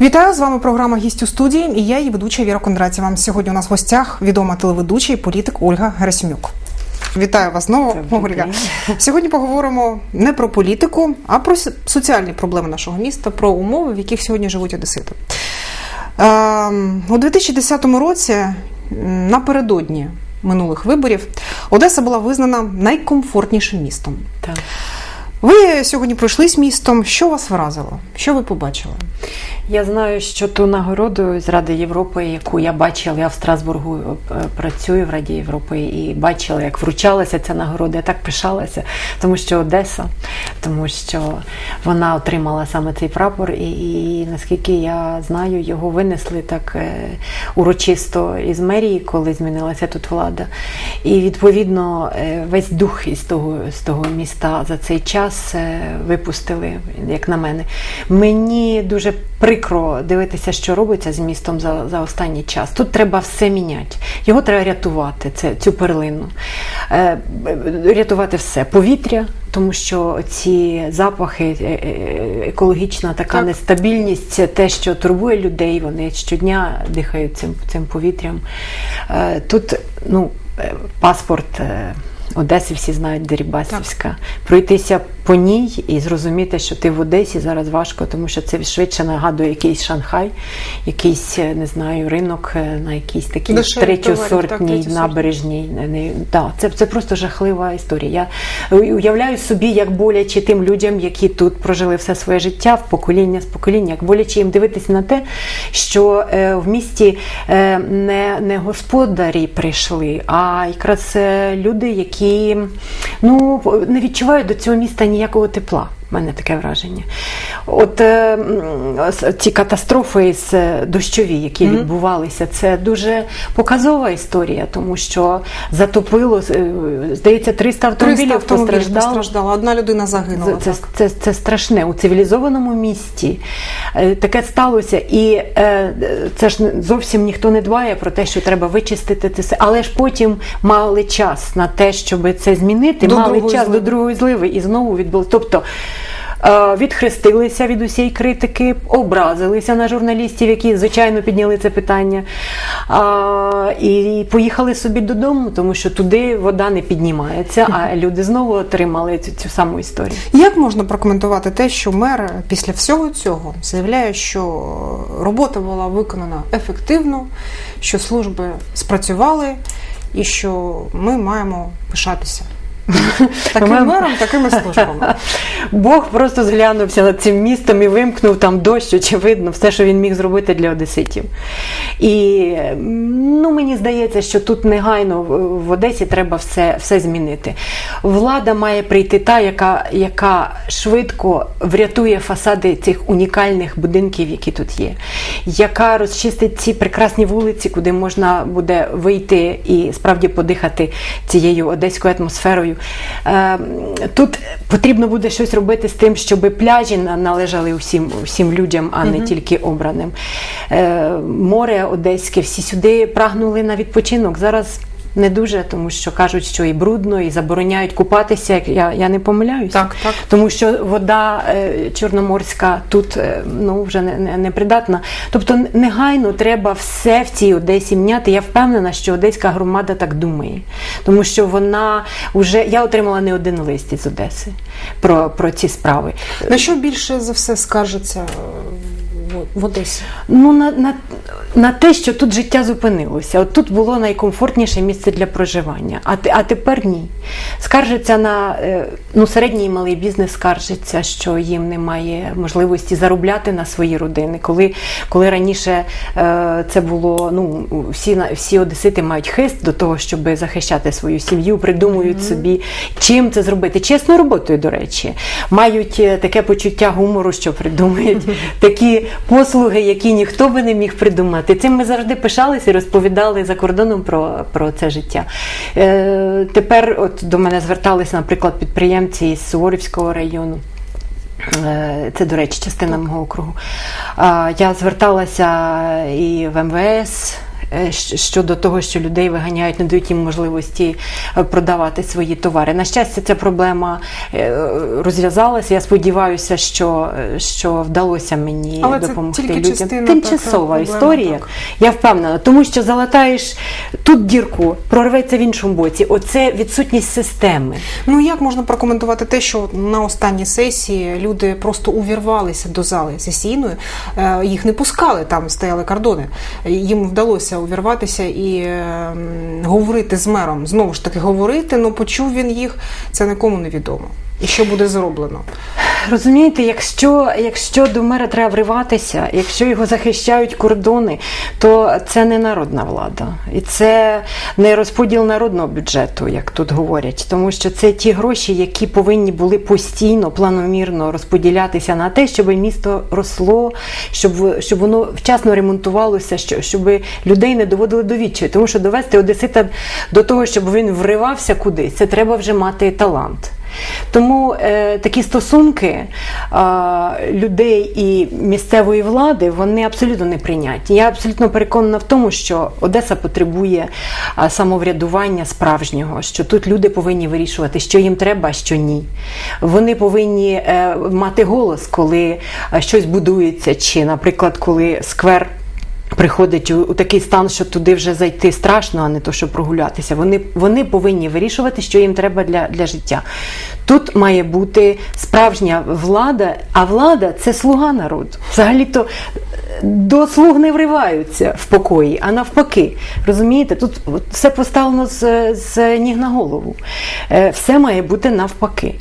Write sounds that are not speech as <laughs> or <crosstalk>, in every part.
Вітаю з вами програма Гість у студії і я її ведуча Віра Кондратєва. Сьогодні у нас в гостях відома телеведуча і політик Ольга Герасимюк. Вітаю вас знову, Ольга. Сьогодні поговоримо не про політику, а про соціальні проблеми нашого міста, про умови, в яких сьогодні живуть одесити. Ем, у 2010 році напередодні минулих виборів Одеса була визнана найкомфортнішим містом. Так. Ви сьогодні пройшлись містом. Що вас вразило? Що ви побачили? Я знаю, що ту нагороду з Ради Європи, яку я бачила, я в Страсбургу е, працюю в Раді Європи і бачила, як вручалася ця нагорода. Я так пишалася, тому що Одеса, тому що вона отримала саме цей прапор, і, і наскільки я знаю, його винесли так е, урочисто із мерії, коли змінилася тут влада. І відповідно е, весь дух із того, з того міста за цей час випустили, як на мене. Мені дуже прикро дивитися, що робиться з містом за за останній час. Тут треба все міняти. Його треба рятувати, це, цю перлину. Е, Рятувати все. Повітря, тому що ці запахи, е, е, екологічна така так. нестабільність, це те, що турбує людей, вони щодня дихають цим, цим повітрям. Е, Тут ну, е, паспорт. Одеси всі знають Дерібасівська. Пройтися по ній і зрозуміти, що ти в Одесі зараз важко, тому що це швидше нагадує якийсь Шанхай, якийсь е, не знаю, ринок е, на якійсь такій третьосортній набережній. Да, це це просто жахлива історія. Я уявляю собі, як боляче тим людям, які тут прожили все своє життя в покоління з покоління, як боляче їм дивитися на те, що е, в місті е, не, не господарі прийшли, а якраз е, люди, які ну, не відчувають до цього міста ні ніякого тепла. У мене таке враження. От е, ці катастрофи з е, дощові, які mm-hmm. відбувалися, це дуже показова історія, тому що затопило, е, здається, 300 автомобілів, 300 автомобілів постраждало. постраждало. Одна людина загинула. Це, це, це, це страшне. У цивілізованому місті е, таке сталося. І е, це ж зовсім ніхто не дбає про те, що треба вичистити це. Але ж потім мали час на те, щоб це змінити, до мали час зливи. до другої зливи і знову відбулося. Тобто відхрестилися від усієї критики, образилися на журналістів, які звичайно підняли це питання, і поїхали собі додому, тому що туди вода не піднімається, а люди знову отримали цю, цю саму історію. Як можна прокоментувати те, що мер після всього цього заявляє, що робота була виконана ефективно, що служби спрацювали і що ми маємо пишатися? Таким мером, такими службами. <laughs> Бог просто зглянувся над цим містом і вимкнув там дощ, очевидно, все, що він міг зробити для одеситів. І ну, мені здається, що тут негайно в Одесі треба все все змінити. Влада має прийти та, яка, яка швидко врятує фасади цих унікальних будинків, які тут є, яка розчистить ці прекрасні вулиці, куди можна буде вийти і справді подихати цією одеською атмосферою. Ем, тут потрібно буде щось робити з тим, щоб пляжі належали усім всім людям, а не тільки обраним. Е, море Одеське, всі сюди прагнули на відпочинок. Зараз не дуже, тому що кажуть, що і брудно, і забороняють купатися. Я я не помиляюся. Так, так. Тому що вода е, чорноморська тут е, ну вже не, не, не придатна. Тобто негайно треба все в цій Одесі міняти. Я впевнена, що одеська громада так думає, тому що вона вже я отримала не один лист із Одеси про, про ці справи. На що більше за все скаржиться? В Одесі? Ну на на, на те, що тут життя зупинилося. От тут було найкомфортніше місце для проживання. А а тепер ні. Скаржиться на е, ну, середній і малий бізнес, скаржиться, що їм немає можливості заробляти на свої родини. Коли коли раніше е, це було, ну всі всі одесити мають хист до того, щоб захищати свою сім'ю, придумують mm-hmm. собі, чим це зробити. Чесною роботою, до речі, мають е, таке почуття гумору, що придумують такі <laughs> послуги, які ніхто би не міг придумати. Цим ми завжди пишалися і розповідали за кордоном про про це життя. Е, Тепер от до мене зверталися, наприклад, підприємці із Суворівського району. Е, це, до речі, частина мого округу. Я зверталася і в МВС щодо того, що людей виганяють, не дають їм можливості е, продавати свої товари. На щастя, ця проблема е, розв'язалася. Я сподіваюся, що, е, що вдалося мені Але це допомогти тільки людям. Тимчасова історія. так. Я впевнена, тому що залатаєш тут дірку, прорветься в іншому боці. Оце відсутність системи. Ну як можна прокоментувати те, що на останній сесії люди просто увірвалися до зали сесійної, е, їх не пускали, там стояли кордони. Їм вдалося увірватися і е, говорити з мером. Знову ж таки, говорити, але почув він їх, це нікому не відомо. І що буде зроблено? Розумієте, якщо, якщо до мера треба вриватися, якщо його захищають кордони, то це не народна влада. І це не розподіл народного бюджету, як тут говорять, тому що це ті гроші, які повинні були постійно, планомірно розподілятися на те, щоб місто росло, щоб, щоб воно вчасно ремонтувалося, щоб, щоб людей не доводили до відчаю. Тому що довести Одесита до того, щоб він вривався кудись, це треба вже мати талант. Тому е, такі стосунки е, людей і місцевої влади вони абсолютно не прийняті. Я абсолютно переконана в тому, що Одеса потребує е, самоврядування справжнього, що тут люди повинні вирішувати, що їм треба, а що ні. Вони повинні е, мати голос, коли е, щось будується, чи, наприклад, коли сквер. Приходить у, такий стан, що туди вже зайти страшно, а не то, щоб прогулятися. Вони, вони повинні вирішувати, що їм треба для, для життя. Тут має бути справжня влада, а влада це слуга народу. Взагалі-то до слуг не вриваються в покої, а навпаки. Розумієте, тут все поставлено з, з ніг на голову. Е, Все має бути навпаки.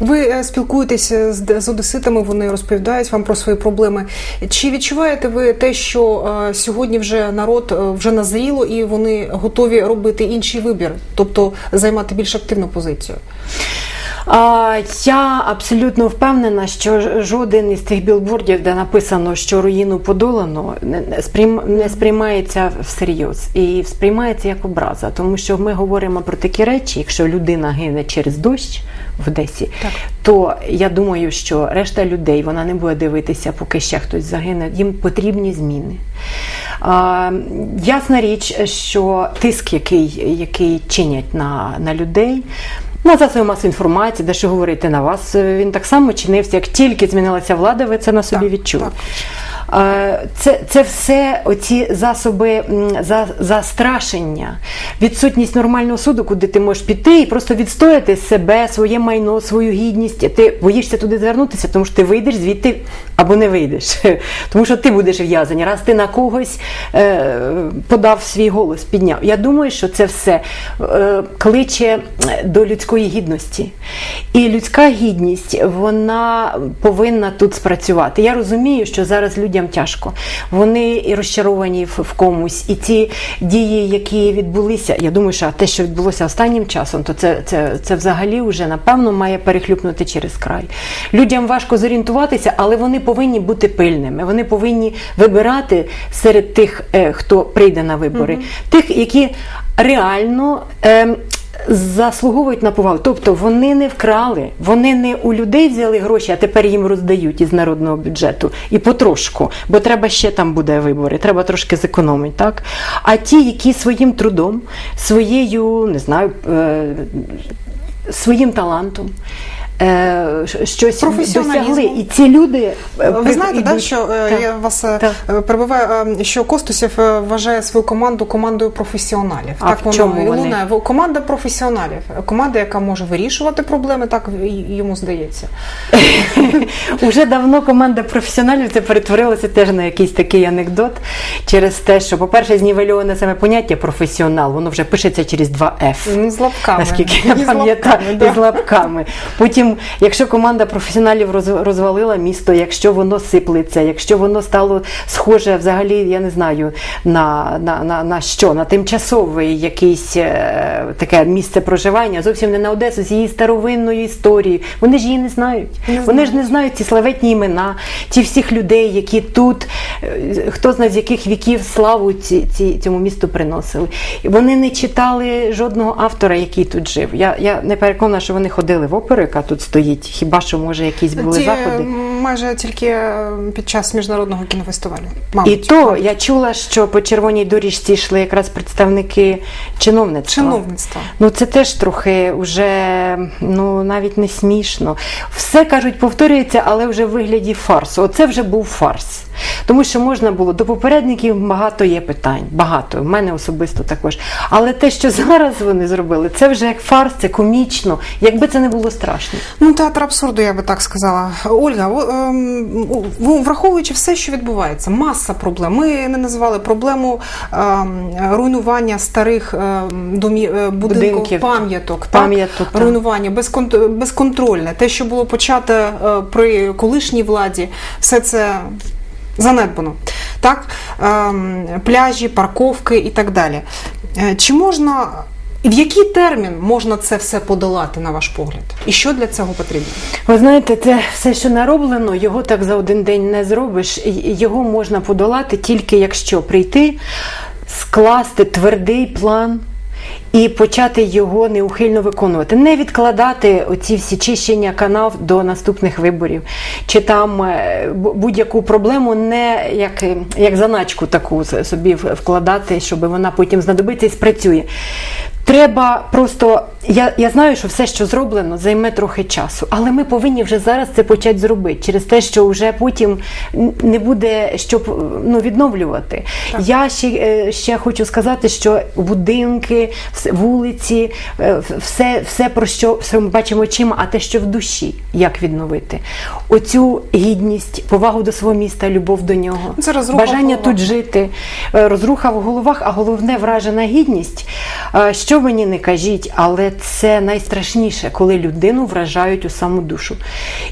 Ви е, спілкуєтеся з, з одеситами, вони розповідають вам про свої проблеми. Чи відчуваєте ви те, що е, сьогодні вже народ е, вже назріло і вони готові робити інший вибір, тобто займати більш активну позицію? Я абсолютно впевнена, що жоден із тих білбордів, де написано, що руїну подолано, не, не сприйм- не сприймається всерйоз і сприймається як образа, тому що ми говоримо про такі речі, якщо людина гине через дощ в Одесі, Так. то я думаю, що решта людей вона не буде дивитися, поки ще хтось загине. Їм потрібні зміни. А, ясна річ, що тиск, який, який чинять на, на людей. На засоби масової інформації, де що говорити на вас, він так само чинився. Як тільки змінилася влада, ви це на собі Так, відчули. так. Е, Це, це все оці засоби за, застрашення, відсутність нормального суду, куди ти можеш піти і просто відстояти себе, своє майно, свою гідність. Ти боїшся туди звернутися, тому що ти вийдеш звідти або не вийдеш. <laughs> Тому що ти будеш в'язаний, раз ти на когось е, подав свій голос, підняв. Я думаю, що це все е, кличе до людської гідності. І людська гідність вона повинна тут спрацювати. Я розумію, що зараз людям тяжко. Вони і розчаровані в, комусь. І ці дії, які відбулися, я думаю, що те, що відбулося останнім часом, то це, це, це взагалі вже напевно має перехлюпнути через край. Людям важко зорієнтуватися, але вони повинні бути пильними. Вони повинні вибирати серед тих, е, хто прийде на вибори, тих, які реально. ем, Заслуговують на повагу, тобто вони не вкрали, вони не у людей взяли гроші, а тепер їм роздають із народного бюджету і потрошку, бо треба ще там буде вибори, треба трошки зекономити, так? А ті, які своїм трудом, своєю, не знаю, е, своїм талантом. Е, Щось досягли, і ці люди е, Ви знаєте, да, що е, Так. я вас Так. е, що Костусів вважає свою команду командою професіоналів. А в чому і вони? лунає. Команда професіоналів, команда, яка може вирішувати проблеми, так йому здається. <laughs> Уже давно команда професіоналів це перетворилося теж на якийсь такий анекдот через те, що, по-перше, знівельоване саме поняття професіонал, воно вже пишеться через два F. З лапками. Наскільки я пам'ятаю, з лапками. Потім, якщо команда професіоналів розвалила місто, якщо воно сиплеться, якщо воно стало схоже взагалі, я не знаю, на, на, на, на що, на тимчасовий якийсь е, таке місце проживання, зовсім не на Одесу з її старовинною історією. Вони ж її не знають. Не Вони ж не знають ці славетні імена, ті всіх людей, які тут, е, хто знає з яких віків славу ці, ці, цьому місту приносили. Вони не читали жодного автора, який тут жив. Я, я не переконана, що вони ходили в оперу, яка тут тут стоїть. Хіба що може якісь були Ді, заходи? майже тільки е, під час міжнародного кінофестивалю. І то мабуть. я чула, що по червоній доріжці йшли якраз представники чиновництва. Чиновництва. Ну це теж трохи вже ну навіть не смішно. Все кажуть, повторюється, але вже в вигляді фарсу. Оце вже був фарс. Тому що можна було до попередників багато є питань. Багато. В мене особисто також. Але те, що зараз вони зробили, це вже як фарс, це комічно. Якби це не було страшно. Ну, театр абсурду, я би так сказала. Ольга, ем, враховуючи все, що відбувається, маса проблем. Ми не називали проблему ем, руйнування старих ем, домі, е, будинків, пам'яток? Пам'яток, так. руйнування безкон- безконтрольне. Те, що було почато е, при колишній владі, все це занедбано. Так? Ем, пляжі, парковки і так далі. Е, Чи можна. В який термін можна це все подолати, на ваш погляд? І що для цього потрібно? Ви знаєте, це все, що нароблено, його так за один день не зробиш. Його можна подолати тільки якщо прийти, скласти твердий план. І почати його неухильно виконувати, не відкладати оці всі чищення канав до наступних виборів, чи там е, будь-яку проблему не як, е, як заначку таку собі вкладати, щоб вона потім знадобиться і спрацює. Треба просто, я, я знаю, що все, що зроблено, займе трохи часу, але ми повинні вже зараз це почати зробити через те, що вже потім не буде що ну, відновлювати. Я ще, е, ще хочу сказати, що будинки, вулиці, е, все, все про що все ми бачимо очима, а те, що в душі, як відновити. Оцю гідність, повагу до свого міста, любов до нього, Це бажання тут жити, е, розруха в головах, а головне вражена гідність. Е, Що мені не кажіть, але це найстрашніше, коли людину вражають у саму душу.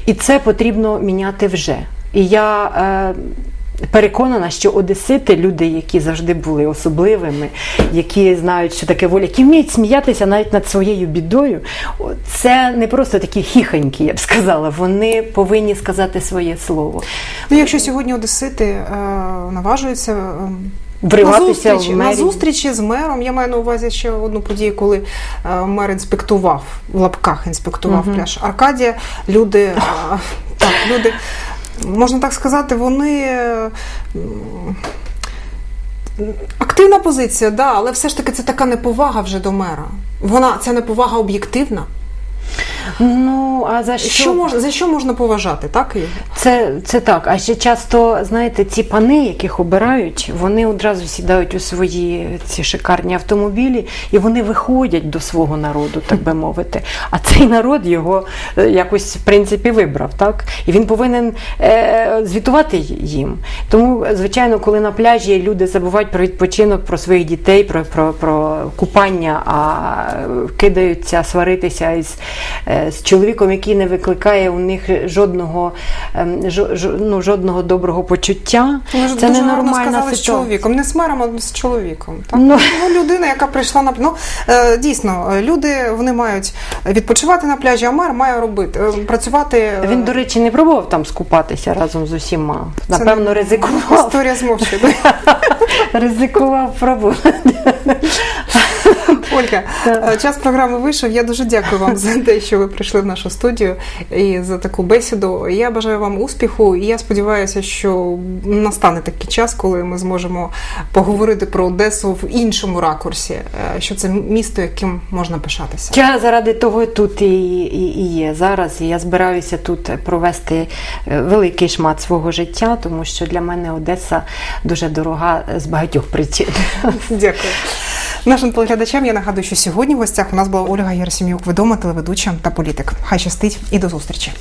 І це потрібно міняти вже. І я. е, Переконана, що одесити, люди, які завжди були особливими, які знають, що таке воля, які вміють сміятися навіть над своєю бідою, це не просто такі хіхоньки, я б сказала. Вони повинні сказати своє слово. Ну, якщо сьогодні одесити е, наважуються е, на Вриватися зустрічі, в на зустрічі з мером, я маю на увазі ще одну подію, коли е, мер інспектував в лапках інспектував пляж Аркадія. Люди, е, так, люди, можна так сказати, вони. Активна позиція, да, але все ж таки це така неповага вже до мера. Вона ця неповага об'єктивна. Ну а за що, Що можна за що можна поважати, так? Це, це так. А ще часто, знаєте, ці пани, яких обирають, вони одразу сідають у свої ці шикарні автомобілі і вони виходять до свого народу, так би мовити. А цей народ його е, якось в принципі вибрав, так? І він повинен е, звітувати їм. Тому, звичайно, коли на пляжі люди забувають про відпочинок, про своїх дітей, про, про, про купання, а е, кидаються сваритися із, е, з чоловіком, який не викликає у них жодного, ем, ну, жодного доброго почуття. Ж Це ненормальна сказали з чоловіком, не з мером, а з чоловіком. Так? Ну. Ну, людина, яка прийшла на ну е, дійсно, е, люди вони мають відпочивати на пляжі, а мер має робити е, працювати. е, Він, до речі, не пробував там скупатися разом з усіма. це Напевно, не- ризикував. Історія змовчує. <laughs> Ризикував пробувати. <laughs> Ольга, е, час програми вийшов. Я дуже дякую вам за те, що ви прийшли в нашу студію і за таку бесіду. Я бажаю вам успіху, і я сподіваюся, що настане такий час, коли ми зможемо поговорити про Одесу в іншому ракурсі, е, що це місто, яким можна пишатися. Я заради того тут і, і, і є зараз. І я збираюся тут провести е, великий шмат свого життя, тому що для мене Одеса дуже дорога з багатьох причин. Дякую. Нашим телеглядачам я нагадую, що сьогодні в гостях у нас була Ольга Єрсім'юк, відома телеведуча та політик. Хай щастить і до зустрічі.